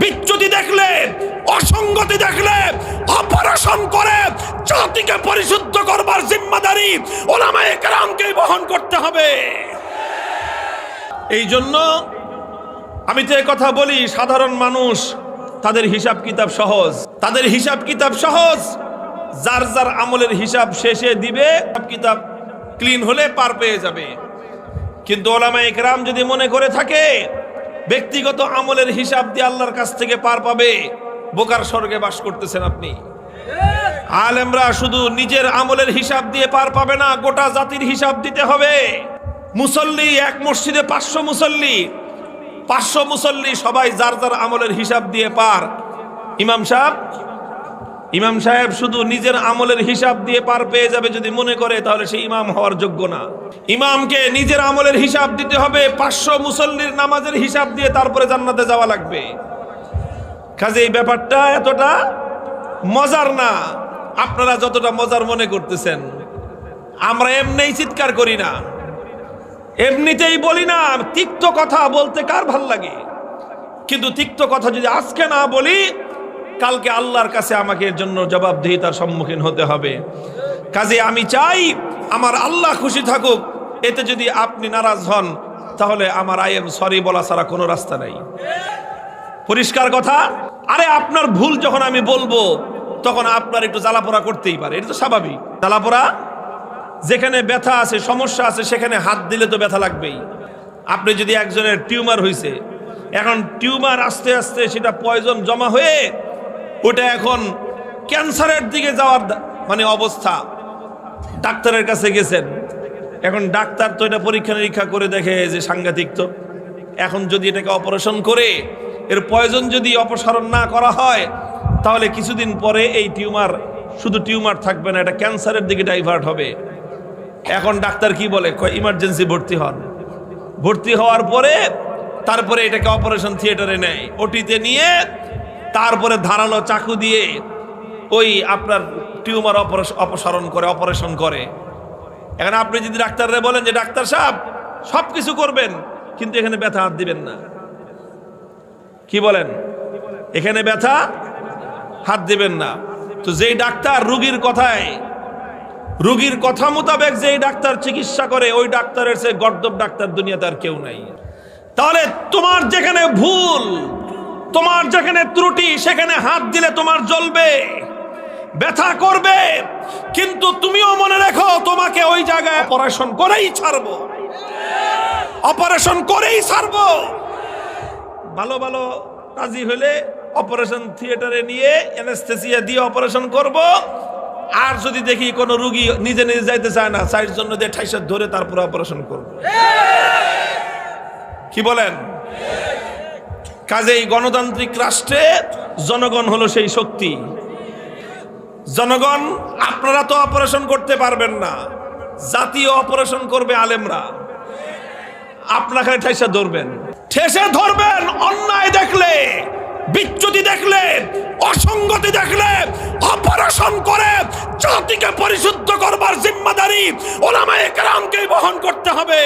বিচ্যুতি দেখলে, অসঙ্গতি দেখলে, অপারেশন করে জাতিকে পরিশুদ্ধ করবার জিম্মাদারি ওলামায়ে কেরামকেই বহন করতে হবে। এই জন্য আমি তো কথা বলি, সাধারণ মানুষ, তাদের হিসাব কিতাব সহজ। তাদের হিসাব কিতাব সহজ, যার যার আমলের হিসাব শেষে দিবে কিতাব ক্লিন হলে পার পেয়ে যাবে। কিন্তু ওলামা একরাম যদি মনে করে থাকে ব্যক্তিগত আমলের হিসাব দিয়ে আল্লাহর কাছ থেকে পার পাবে। বোকার স্বর্গে বাস করতেছেন আপনি। আলেমরা শুধু নিজের আমলের হিসাব দিয়ে পার পাবে না, গোটা জাতির হিসাব দিতে হবে। মুসল্লি, এক মসজিদে পাঁচশো মুসল্লি। পাঁচশো মুসল্লি সবাই যার যার আমলের হিসাব দিয়ে পার। ইমাম সাহেব ইমাম সাহেব শুধু নিজের আমলের হিসাব দিয়ে পার পেয়ে যাবে যদি মনে করে, তাহলে সে ইমাম হওয়ার যোগ্য না। ইমামকে নিজের আমলের হিসাব দিতে হবে, পাঁচশো মুসল্লির নামাজের হিসাব দিয়ে তারপরে জান্নাতে যাওয়া লাগবে। কাজে এই ব্যাপারটা এতটা মজার না। আপনারা যতটা মজার মনে করতেছেন, আমরা এমনিই চিৎকার করি না। এমনিতেই বলি না, তিক্ত কথা বলতে কার ভালো লাগে? কিন্তু তিক্ত কথা যদি আজকে না বলি কালকে আল্লাহর কাছে আমাকে এর জন্য জবাবদিহিতার সম্মুখীন হতে হবে। কাজে আমি চাই আমার আল্লাহ খুশি থাকুক, এতে যদি আপনি নারাজ হন, তাহলে আমার আই এম সরি বলা ছাড়া কোনো রাস্তা নাই। পরিষ্কার কথা? আরে আপনার ভুল যখন আমি বলব, তখন আপনার একটু জ্বালাপোড়া করতেই পারে। এটা তো স্বাভাবিক। জ্বালাপোড়া? যেখানে ব্যথা আছে, সমস্যা আছে, সেখানে হাত দিলে তো ব্যথা লাগবেই। আপনি যদি একজনের টিউমার হয়েছে এখন টিউমার আস্তে আস্তে সেটা পয়জন জমা হয়ে ওটা এখন ক্যান্সারের দিকে যাওয়ার মানে অবস্থা। ডাক্তারের কাছে গেছেন। এখন ডাক্তার তো এটা পরীক্ষা নিরীক্ষা করে দেখে যে সাংঘাতিক তো। এখন যদি এটাকে অপারেশন করে, এর প্রয়োজন যদি অপসারণ না করা হয়, তাহলে কিছুদিন পরে এই টিউমার, শুধু টিউমার থাকবে না, এটা ক্যান্সারের দিকে ডাইভার্ট হবে। এখন ডাক্তার কি বলে? ইমার্জেন্সি ভর্তি হন। ভর্তি হওয়ার পরে, তারপরে এটাকে অপারেশন থিয়েটারে নেয়। ওটিতে নিয়ে তারপরে ধারালো চাকু দিয়ে ওই আপনার টিউমার অপসারণ করে, অপারেশন করে। এখন আপনি যদি ডাক্তাররে বলেন যে, ডাক্তার সাহেব সব কিছু করবেন, কিন্তু এখানে ব্যথা হাত দিবেন না। কি বলেন? এখানে ব্যথা হাত দিবেন না। তো যেই ডাক্তার রুগীর কথায়, রুগীর কথা মোতাবেক যেই ডাক্তার চিকিৎসা করে, ওই ডাক্তারের সে গর্দব ডাক্তার দুনিয়াতে আর কেউ নাই। তাহলে তোমার যেখানে ভুল তোমার যেখানে ত্রুটি সেখানে হাত দিলে তোমার জ্বলবে ব্যথা করবে। কিন্তু তুমিও মনে রেখো তোমাকে ওই জায়গায় অপারেশন করেই ছাড়বো। অপারেশন করেই ছাড়বো। ভালো ভালো রাজি হলে অপারেশন থিয়েটারে নিয়ে অ্যানেস্থেসিয়া দিয়ে অপারেশন করব। আর যদি দেখি কোনো রুগী নিজে নিজে যাইতে চায় না চাইর জন্য দিয়ে ঠাইসার ধরে তারপরে অপারেশন করব। কি বলেন? কাজেই গণতান্ত্রিক রাষ্ট্রে জনগণ হলো সেই শক্তি। জনগণ, আপনারা তো অপারেশন করতে পারবেন না। জাতীয় অপারেশন করবে আলেমরা। আপনাকে ঠেসে ধরবেন। ঠেসে ধরবেন, অন্যায় দেখলে, বিচ্যুতি দেখলে, অসঙ্গতি দেখলে, অপারেশন করে জাতিকে পরিশুদ্ধ করবার জিম্মাদারি ওলামায়ে কেরামকেই বহন করতে হবে।